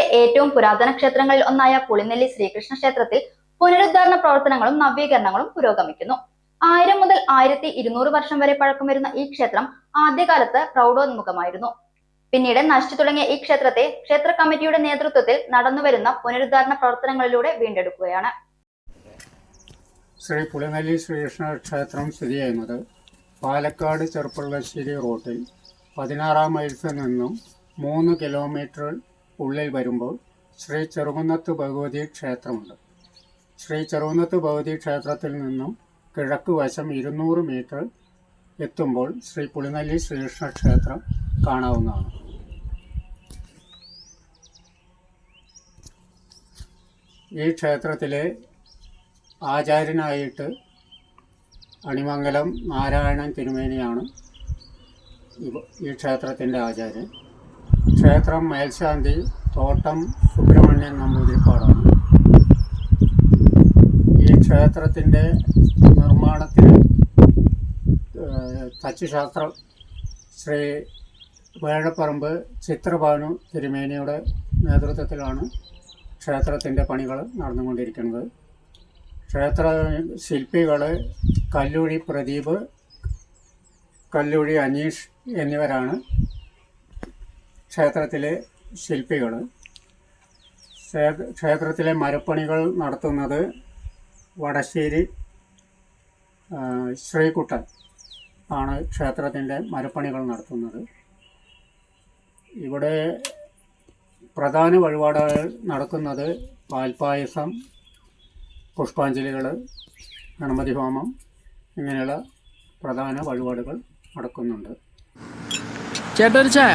കേരളത്തിലെ ഏറ്റവും പുരാതന ക്ഷേത്രങ്ങളിൽ ഒന്നായ പുളിനെല്ലി ശ്രീകൃഷ്ണ ക്ഷേത്രത്തിൽ പുനരുദ്ധാരണ പ്രവർത്തനങ്ങളും നവീകരണങ്ങളും പുരോഗമിക്കുന്നു. ആയിരം മുതൽ ആയിരത്തി ഇരുന്നൂറ് വർഷം വരെ പഴക്കം വരുന്ന ഈ ക്ഷേത്രം ആദ്യകാലത്ത് പ്രൗഢോന്മുഖമായിരുന്നു. പിന്നീട് നശിച്ചു തുടങ്ങിയ ഈ ക്ഷേത്രത്തെ ക്ഷേത്ര കമ്മിറ്റിയുടെ നേതൃത്വത്തിൽ നടന്നുവരുന്ന പുനരുദ്ധാരണ പ്രവർത്തനങ്ങളിലൂടെ വീണ്ടെടുക്കുകയാണ്. ശ്രീ പുളിനെല്ലി ശ്രീകൃഷ്ണ ക്ഷേത്രം സ്ഥിതി ചെയ്യുന്നത് പാലക്കാട് ചെറുപ്പള്ളശ്ശേരി റോട്ടിൽ പതിനാറാം മൈൽസിൽ നിന്നും മൂന്ന് കിലോമീറ്റർ ഉള്ളിൽ വരുമ്പോൾ ശ്രീ ചെറുകുന്നത്ത് ഭഗവതി ക്ഷേത്രമുണ്ട്. ശ്രീ ചെറുകുന്നത്ത് ഭഗവതി ക്ഷേത്രത്തിൽ നിന്നും കിഴക്ക് വശം ഇരുന്നൂറ് മീറ്റർ എത്തുമ്പോൾ ശ്രീ പുളിനല്ലി ശ്രീകൃഷ്ണ ക്ഷേത്രം കാണാവുന്നതാണ്. ഈ ക്ഷേത്രത്തിലെ ആചാര്യനായിട്ട് അണിമംഗലം നാരായണൻ തിരുമേനിയാണ് ഈ ക്ഷേത്രത്തിന്റെ ആചാര്യൻ. ക്ഷേത്രം മേൽശാന്തി തോട്ടം സുബ്രഹ്മണ്യൻ നമ്പൂതിരിപ്പാടാണ് ഈ ക്ഷേത്രത്തിന്റെ നിർമ്മാണത്തിന് തച്ചുശാസ്ത്രം ശ്രീ വേഴപ്പറമ്പ് ചിത്രഭാനു തിരുമേനിയുടെ നേതൃത്വത്തിലാണ് ക്ഷേത്രത്തിന്റെ പണികൾ നടന്നുകൊണ്ടിരിക്കുന്നത്. ക്ഷേത്ര ശില്പികൾ കല്ലുഴി പ്രദീപ് കല്ലുഴി അനീഷ് എന്നിവരാണ് ക്ഷേത്രത്തിലെ ശില്പികൾ ക്ഷേത്രത്തിലെ മരപ്പണികൾ നടത്തുന്നത് വടശ്ശേരി ശ്രീകുട്ടൻ ആണ് ക്ഷേത്രത്തിന്റെ മരപ്പണികൾ നടത്തുന്നത്. ഇവിടെ പ്രധാന വഴിപാടുകൾ നടക്കുന്നത് പാൽപ്പായസം പുഷ്പാഞ്ജലികൾ ഗണപതി ഹോമം ഇങ്ങനെയുള്ള പ്രധാന വഴിപാടുകൾ നടക്കുന്നുണ്ട്. ചേട്ടൊരു ചായ.